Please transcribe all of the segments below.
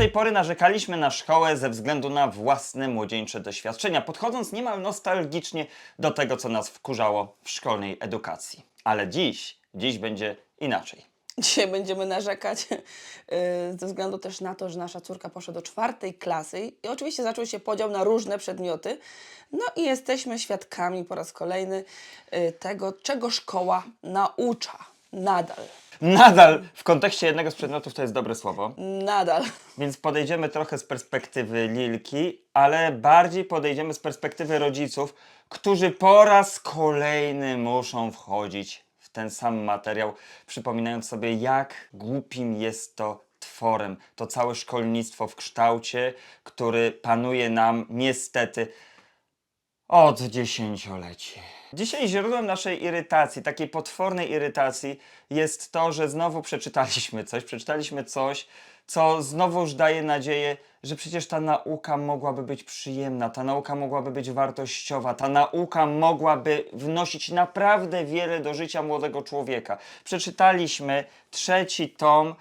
tej pory narzekaliśmy na szkołę ze względu na własne młodzieńcze doświadczenia, podchodząc niemal nostalgicznie do tego, co nas wkurzało w szkolnej edukacji. Ale dziś, dziś będzie inaczej. Dzisiaj będziemy narzekać yy, ze względu też na to, że nasza córka poszła do czwartej klasy i oczywiście zaczął się podział na różne przedmioty. No i jesteśmy świadkami po raz kolejny yy, tego, czego szkoła naucza. Nadal. Nadal w kontekście jednego z przedmiotów to jest dobre słowo, Nadal. więc podejdziemy trochę z perspektywy Lilki, ale bardziej podejdziemy z perspektywy rodziców, którzy po raz kolejny muszą wchodzić w ten sam materiał, przypominając sobie, jak głupim jest to tworem, to całe szkolnictwo w kształcie, który panuje nam niestety od dziesięcioleci. Dzisiaj źródłem naszej irytacji, takiej potwornej irytacji, jest to, że znowu przeczytaliśmy coś, przeczytaliśmy coś, co znowuż daje nadzieję, że przecież ta nauka mogłaby być przyjemna, ta nauka mogłaby być wartościowa, ta nauka mogłaby wnosić naprawdę wiele do życia młodego człowieka. Przeczytaliśmy trzeci tom,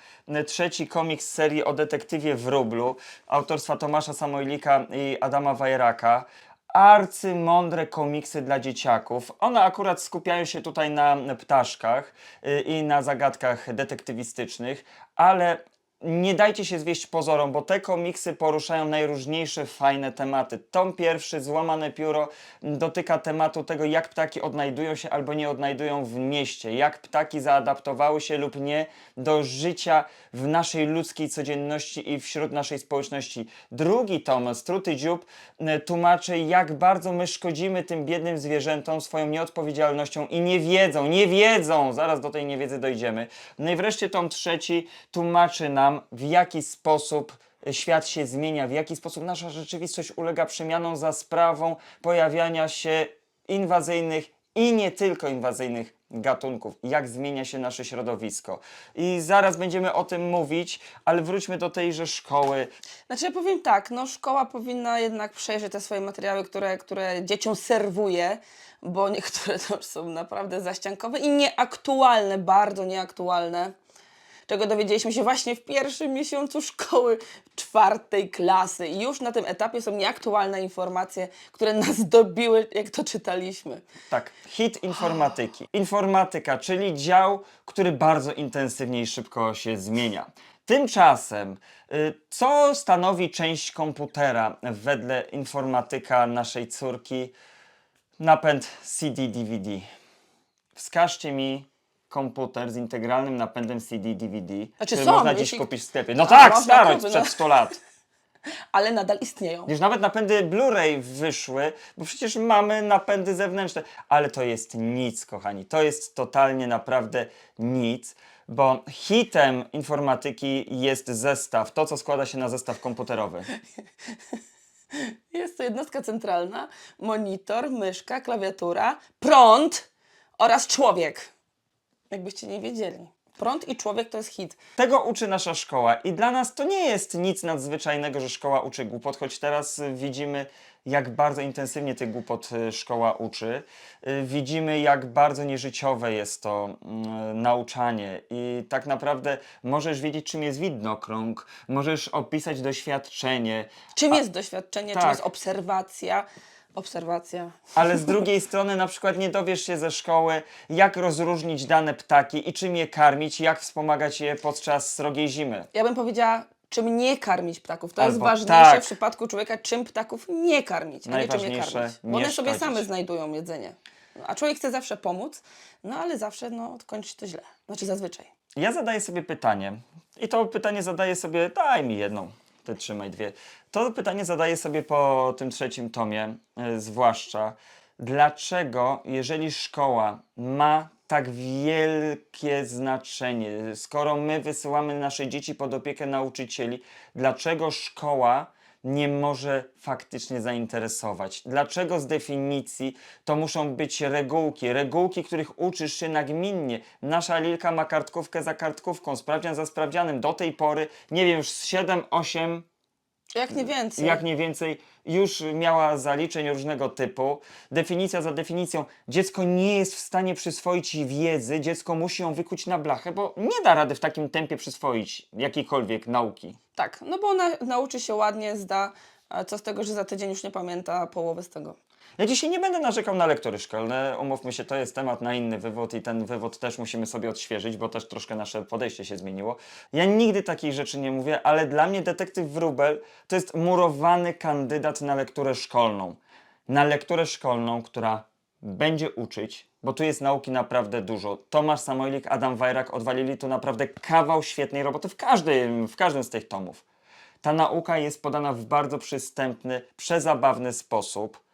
trzeci komiks serii o detektywie Wróblu, autorstwa Tomasza Samojlika i Adama Wajraka arcymądre komiksy dla dzieciaków. One akurat skupiają się tutaj na ptaszkach y, i na zagadkach detektywistycznych, ale nie dajcie się zwieść pozorom, bo te komiksy poruszają najróżniejsze fajne tematy. Tom pierwszy, Złamane pióro, dotyka tematu tego, jak ptaki odnajdują się albo nie odnajdują w mieście, jak ptaki zaadaptowały się lub nie do życia w naszej ludzkiej codzienności i wśród naszej społeczności. Drugi tom, Struty dziób, y, tłumaczy, jak bardzo my szkodzimy tym biednym zwierzętom swoją nieodpowiedzialnością i nie wiedzą, nie wiedzą, zaraz do tej niewiedzy dojdziemy. No i wreszcie tom trzeci tłumaczy nam, w jaki sposób świat się zmienia, w jaki sposób nasza rzeczywistość ulega przemianom za sprawą pojawiania się inwazyjnych i nie tylko inwazyjnych gatunków, jak zmienia się nasze środowisko. I zaraz będziemy o tym mówić, ale wróćmy do tejże szkoły. Znaczy ja powiem tak, no szkoła powinna jednak przejrzeć te swoje materiały, które, które dzieciom serwuje, bo niektóre to są naprawdę zaściankowe i nieaktualne, bardzo nieaktualne. Czego dowiedzieliśmy się właśnie w pierwszym miesiącu szkoły czwartej klasy. I już na tym etapie są nieaktualne informacje, które nas dobiły, jak to czytaliśmy. Tak, hit informatyki. Informatyka, czyli dział, który bardzo intensywnie i szybko się zmienia. Tymczasem, y, co stanowi część komputera wedle informatyka naszej córki? Napęd CD-DVD. Wskażcie mi komputer z integralnym napędem CD-DVD, Znaczy który są, można dziś jeśli- kupić w sklepie. No A, tak, można starość kupić, sprzed no. 100 lat. Ale nadal istnieją. Już nawet napędy Blu-ray wyszły, bo przecież mamy napędy zewnętrzne, ale to jest nic, kochani. To jest totalnie naprawdę nic, bo hitem informatyki jest zestaw, to co składa się na zestaw komputerowy. Jest to jednostka centralna, monitor, myszka, klawiatura, prąd oraz człowiek. Jakbyście nie wiedzieli. Prąd i człowiek to jest hit. Tego uczy nasza szkoła i dla nas to nie jest nic nadzwyczajnego, że szkoła uczy głupot, choć teraz y, widzimy, jak bardzo intensywnie tych głupot y, szkoła uczy. Y, Widzimy, jak bardzo nieżyciowe jest to mm, nauczanie i tak naprawdę możesz wiedzieć, czym jest widnokrąg, możesz opisać doświadczenie, Czym jest doświadczenie, czym tak. jest obserwacja? Obserwacja. ale z drugiej strony na przykład nie dowiesz się ze szkoły, jak rozróżnić dane ptaki i czym je karmić, jak wspomagać je podczas srogiej zimy. Ja bym powiedziała, czym nie karmić ptaków. To jest Albo ważniejsze tak. w przypadku człowieka, czym ptaków nie karmić, a nie czym je Najważniejsze, karmić. Bo nie one sobie szkodzić. same znajdują jedzenie. No, a człowiek chce zawsze pomóc, no ale zawsze no, kończy to źle. Znaczy zazwyczaj. Ja zadaję sobie pytanie i to pytanie zadaję sobie, daj mi jedną, trzymaj dwie. To pytanie zadaję sobie po tym trzecim tomie, y, zwłaszcza, dlaczego jeżeli szkoła ma tak wielkie znaczenie, skoro my wysyłamy nasze dzieci pod opiekę nauczycieli, dlaczego szkoła nie może faktycznie zainteresować. Dlaczego z definicji to muszą być regułki? Regułki, których uczysz się nagminnie. Nasza Lilka ma kartkówkę za kartkówką, sprawdzian za sprawdzianem. Do tej pory, nie wiem, już z 7-8 Jak nie więcej. jak nie więcej, już miała zaliczeń różnego typu. Definicja za definicją. Dziecko nie jest w stanie przyswoić wiedzy, dziecko musi ją wykuć na blachę, bo nie da rady w takim tempie przyswoić jakiejkolwiek nauki. Tak, no bo ona nauczy się ładnie, zda, a co z tego, że za tydzień już nie pamięta połowy z tego. Ja dzisiaj nie będę narzekał na lektury szkolne. Umówmy się, to jest temat na inny wywód i ten wywód też musimy sobie odświeżyć, bo też troszkę nasze podejście się zmieniło. Ja nigdy takich rzeczy nie mówię, ale dla mnie detektyw Wróbel to jest murowany kandydat na lekturę szkolną. Na lekturę szkolną, która będzie uczyć, bo tu jest nauki naprawdę dużo. Tomasz Samojlik, Adam Wajrak odwalili tu naprawdę kawał świetnej roboty w każdym, w każdym z tych tomów. Ta nauka jest podana w bardzo przystępny, przezabawny sposób.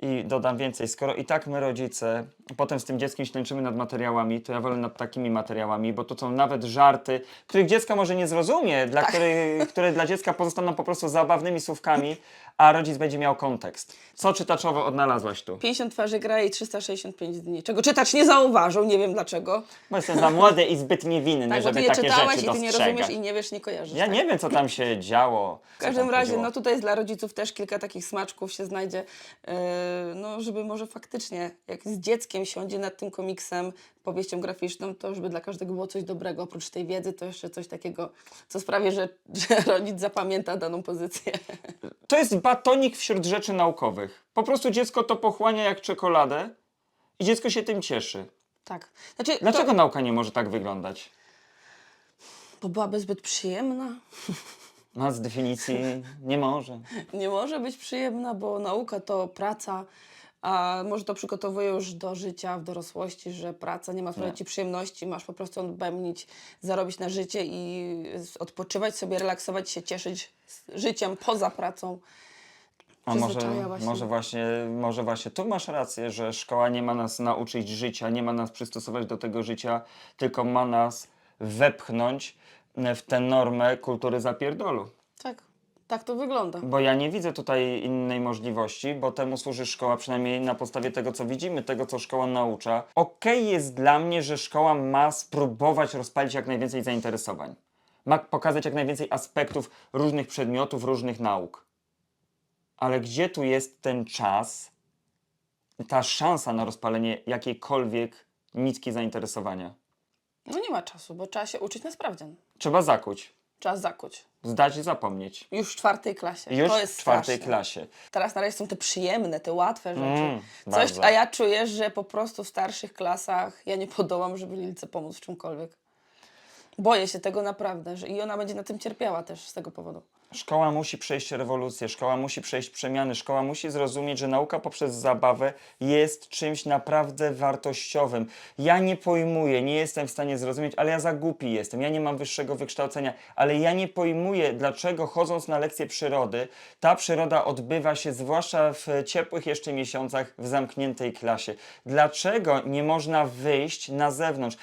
I dodam więcej, skoro i tak my rodzice potem z tym dzieckiem ślęczymy nad materiałami, to ja wolę nad takimi materiałami, bo to są nawet żarty, których dziecko może nie zrozumie, dla których, które dla dziecka pozostaną po prostu zabawnymi słówkami, a rodzic będzie miał kontekst. Co czytaczowo odnalazłaś tu? 50 twarzy gra i 365 dni. Czego czytacz nie zauważył, nie wiem dlaczego. Bo jestem za młody i zbyt niewinny, Tak, żeby je takie czytałeś rzeczy i ty nie dostrzegać. rozumiesz i nie wiesz, nie kojarzysz. Ja tak? nie wiem, co tam się działo. W każdym razie, no tutaj dla rodziców też kilka takich smaczków się znajdzie, yy, no żeby może faktycznie, jak z dzieckiem siądzie nad tym komiksem, powieścią graficzną, to żeby dla każdego było coś dobrego. Oprócz tej wiedzy, to jeszcze coś takiego, co sprawi, że, że rodzic zapamięta daną pozycję. To jest batonik wśród rzeczy naukowych. Po prostu dziecko to pochłania jak czekoladę i dziecko się tym cieszy. Tak. Znaczy, Dlaczego To, nauka nie może tak wyglądać? bo byłaby zbyt przyjemna. No, z definicji nie może. Nie może być przyjemna, bo nauka to praca, a może to przygotowuje już do życia w dorosłości, że praca nie ma sprawiać ci przyjemności, masz po prostu odbębnić, zarobić na życie i odpoczywać sobie, relaksować się, cieszyć życiem poza pracą. A może, się. może, właśnie, może właśnie tu masz rację, że szkoła nie ma nas nauczyć życia, nie ma nas przystosować do tego życia, tylko ma nas wepchnąć w tę normę kultury zapierdolu. Tak, tak to wygląda. Bo ja nie widzę tutaj innej możliwości, bo temu służy szkoła, przynajmniej na podstawie tego, co widzimy, tego, co szkoła naucza. Okej jest dla mnie, że szkoła ma spróbować rozpalić jak najwięcej zainteresowań. Ma pokazać jak najwięcej aspektów różnych przedmiotów, różnych nauk. Ale gdzie tu jest ten czas, ta szansa na rozpalenie jakiejkolwiek nitki zainteresowania? No nie ma czasu, bo trzeba się uczyć na sprawdzian. Trzeba zakuć, Trzeba zakuć. zdać i zapomnieć. Już w czwartej klasie. Już to jest w czwartej straszne. klasie. Teraz na razie są te przyjemne, te łatwe rzeczy. Mm, Coś, bardzo. a ja czuję, że po prostu w starszych klasach ja nie podołam, żeby Lilce pomóc w czymkolwiek. Boję się tego naprawdę, że i ona będzie na tym cierpiała też z tego powodu. Szkoła musi przejść rewolucję, szkoła musi przejść przemiany, szkoła musi zrozumieć, że nauka poprzez zabawę jest czymś naprawdę wartościowym. Ja nie pojmuję, nie jestem w stanie zrozumieć, ale ja za głupi jestem, ja nie mam wyższego wykształcenia, ale ja nie pojmuję, dlaczego chodząc na lekcje przyrody, ta przyroda odbywa się zwłaszcza w ciepłych jeszcze miesiącach w zamkniętej klasie. Dlaczego nie można wyjść na zewnątrz?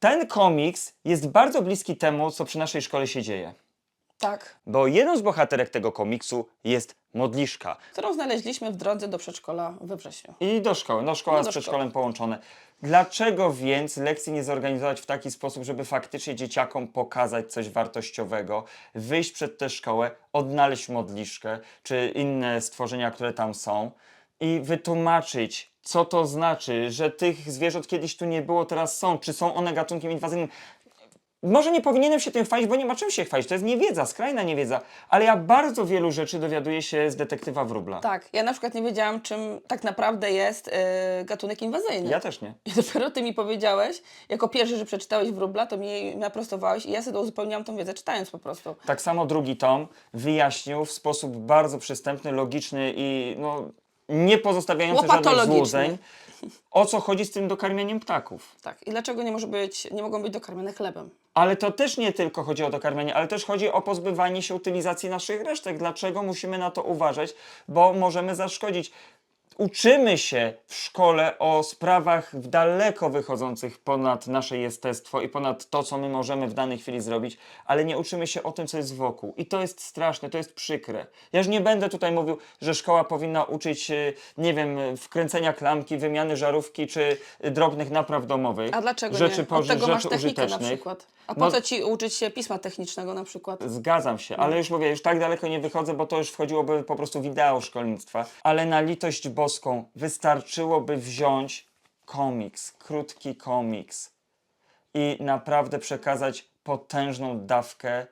Ten komiks jest bardzo bliski temu, co przy naszej szkole się dzieje. Tak. Bo jedną z bohaterek tego komiksu jest modliszka. Którą znaleźliśmy w drodze do przedszkola we wrześniu. I do szkoły, no szkoła No z do przedszkolem połączone. Dlaczego więc lekcji nie zorganizować w taki sposób, żeby faktycznie dzieciakom pokazać coś wartościowego, wyjść przed tę szkołę, odnaleźć modliszkę, czy inne stworzenia, które tam są i wytłumaczyć, co to znaczy, że tych zwierząt kiedyś tu nie było, teraz są, czy są one gatunkiem inwazyjnym. Może nie powinienem się tym chwalić, bo nie ma czym się chwalić. To jest niewiedza, skrajna niewiedza. Ale ja bardzo wielu rzeczy dowiaduję się z detektywa Wróbla. Tak, ja na przykład nie wiedziałam, czym tak naprawdę jest y, gatunek inwazyjny. Ja też nie. I dopiero ty mi powiedziałeś, jako pierwszy, że przeczytałeś wróbla, to mi naprostowałeś i ja sobie uzupełniałam tą wiedzę czytając po prostu. Tak samo drugi tom wyjaśnił w sposób bardzo przystępny, logiczny i no, nie pozostawiający żadnych Łopatologiczny. złudzeń, o co chodzi z tym dokarmianiem ptaków. Tak. I dlaczego nie może być, nie mogą być dokarmione chlebem? Ale to też nie tylko chodzi o dokarmianie, ale też chodzi o pozbywanie się utylizacji naszych resztek. Dlaczego musimy na to uważać? Bo możemy zaszkodzić. Uczymy się w szkole o sprawach daleko wychodzących ponad nasze jestestwo i ponad to, co my możemy w danej chwili zrobić, ale nie uczymy się o tym, co jest wokół. I to jest straszne, to jest przykre. Ja już nie będę tutaj mówił, że szkoła powinna uczyć, e, nie wiem, wkręcenia klamki, wymiany żarówki czy drobnych napraw domowych. A dlaczego rzeczy nie? Od tego masz rzeczy technikę na przykład. A po No- co ci uczyć się pisma technicznego na przykład? Zgadzam się, ale już mówię, już tak daleko nie wychodzę, bo to już wchodziłoby po prostu w ideał szkolnictwa. Ale na litość boską wystarczyłoby wziąć komiks, krótki komiks i naprawdę przekazać potężną dawkę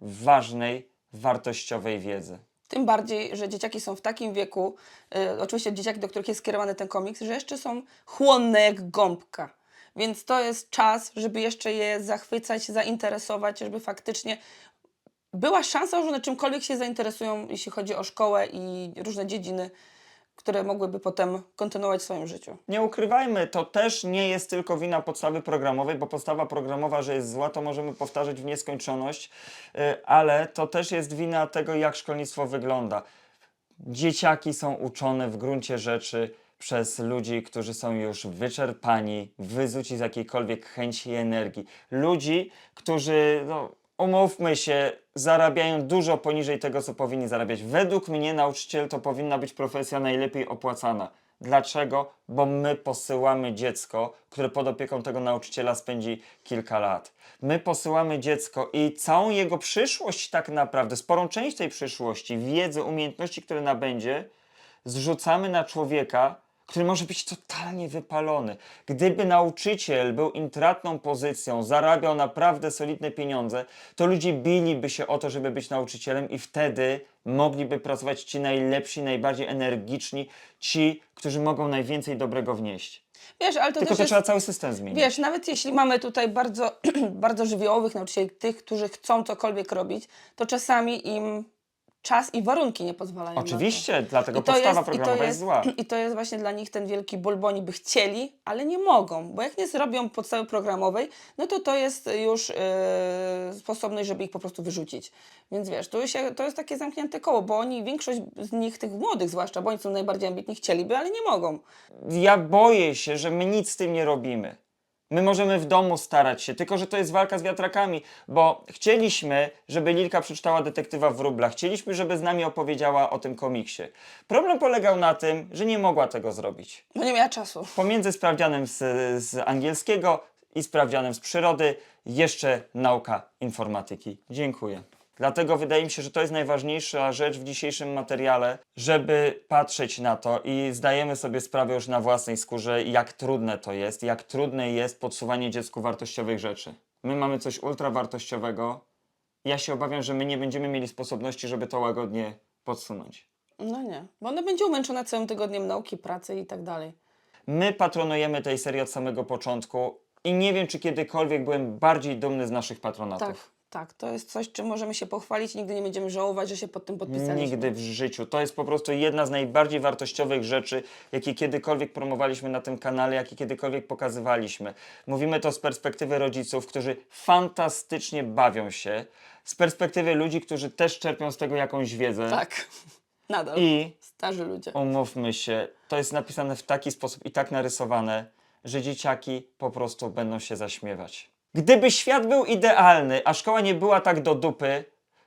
ważnej, wartościowej wiedzy. Tym bardziej, że dzieciaki są w takim wieku, y, oczywiście dzieciaki, do których jest skierowany ten komiks, że jeszcze są chłonne jak gąbka. Więc to jest czas, żeby jeszcze je zachwycać, zainteresować, żeby faktycznie była szansa, że one czymkolwiek się zainteresują, jeśli chodzi o szkołę i różne dziedziny, które mogłyby potem kontynuować w swoim życiu. Nie ukrywajmy, to też nie jest tylko wina podstawy programowej, bo podstawa programowa, że jest zła, to możemy powtarzać w nieskończoność, y, ale to też jest wina tego, jak szkolnictwo wygląda. Dzieciaki są uczone w gruncie rzeczy przez ludzi, którzy są już wyczerpani, wyzuci z jakiejkolwiek chęci i energii. Ludzi, którzy, no, umówmy się, zarabiają dużo poniżej tego, co powinni zarabiać. Według mnie nauczyciel to powinna być profesja najlepiej opłacana. Dlaczego? Bo my posyłamy dziecko, które pod opieką tego nauczyciela spędzi kilka lat. My posyłamy dziecko i całą jego przyszłość, tak naprawdę, sporą część tej przyszłości, wiedzy, umiejętności, które nabędzie, zrzucamy na człowieka, który może być totalnie wypalony. Gdyby nauczyciel był intratną pozycją, zarabiał naprawdę solidne pieniądze, to ludzie biliby się o to, żeby być nauczycielem i wtedy mogliby pracować ci najlepsi, najbardziej energiczni, ci, którzy mogą najwięcej dobrego wnieść. Wiesz, ale to Tylko też to jest... trzeba cały system zmienić. Wiesz, nawet jeśli mamy tutaj bardzo, bardzo żywiołowych nauczycieli, tych, którzy chcą cokolwiek robić, to czasami im czas i warunki nie pozwalają. na to. Oczywiście, dlatego I to podstawa jest- i to programowa jest, zła. I to jest właśnie dla nich ten wielki ból, bo oni by chcieli, ale nie mogą, bo jak nie zrobią podstawy programowej, no to to jest już yy, sposobność, żeby ich po prostu wyrzucić. Więc wiesz, to, się, to jest takie zamknięte koło, bo oni, większość z nich, tych młodych zwłaszcza, bo oni są najbardziej ambitni, chcieliby, ale nie mogą. Ja boję się, że my nic z tym nie robimy. My możemy w domu starać się, tylko że to jest walka z wiatrakami, bo chcieliśmy, żeby Lilka przeczytała detektywa Wróbla, chcieliśmy, żeby z nami opowiedziała o tym komiksie. Problem polegał na tym, że nie mogła tego zrobić. No nie miała czasu. Pomiędzy sprawdzianem z, z angielskiego i sprawdzianem z przyrody jeszcze nauka informatyki. Dziękuję. Dlatego wydaje mi się, że to jest najważniejsza rzecz w dzisiejszym materiale, żeby patrzeć na to i zdajemy sobie sprawę już na własnej skórze, jak trudne to jest, jak trudne jest podsuwanie dziecku wartościowych rzeczy. My mamy coś ultrawartościowego. Ja się obawiam, że my nie będziemy mieli sposobności, żeby to łagodnie podsunąć. No nie, bo ona będzie umęczona całym tygodniem nauki, pracy i tak dalej. My patronujemy tej serii od samego początku i nie wiem, czy kiedykolwiek byłem bardziej dumny z naszych patronatów. Tak, tak, to jest coś, czym możemy się pochwalić nigdy nie będziemy żałować, że się pod tym podpisaliśmy. Nigdy w życiu. To jest po prostu jedna z najbardziej wartościowych rzeczy, jakie kiedykolwiek promowaliśmy na tym kanale, jakie kiedykolwiek pokazywaliśmy. Mówimy to z perspektywy rodziców, którzy fantastycznie bawią się, z perspektywy ludzi, którzy też czerpią z tego jakąś wiedzę. Tak, nadal. I Starzy ludzie. umówmy się, to jest napisane w taki sposób i tak narysowane, że dzieciaki po prostu będą się zaśmiewać. Gdyby świat był idealny, a szkoła nie była tak do dupy,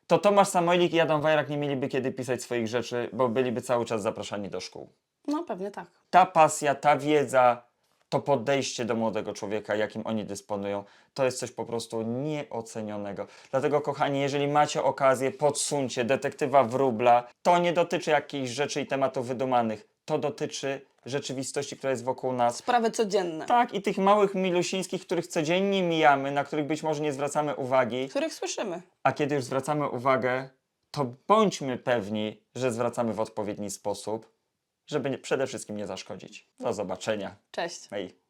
to Tomasz Samojlik i Adam Wajrak nie mieliby kiedy pisać swoich rzeczy, bo byliby cały czas zapraszani do szkół. No pewnie tak. Ta pasja, ta wiedza, to podejście do młodego człowieka, jakim oni dysponują, to jest coś po prostu nieocenionego. Dlatego, kochani, jeżeli macie okazję, podsuńcie detektywa Wróbla. To nie dotyczy jakichś rzeczy i tematów wydumanych. To dotyczy rzeczywistości, która jest wokół nas. Sprawy codzienne, Tak, i tych małych milusińskich, których codziennie mijamy, na których być może nie zwracamy uwagi. których słyszymy. A kiedy już zwracamy uwagę, to bądźmy pewni, że zwracamy w odpowiedni sposób, żeby nie, przede wszystkim nie zaszkodzić. Do zobaczenia. Cześć. Hej.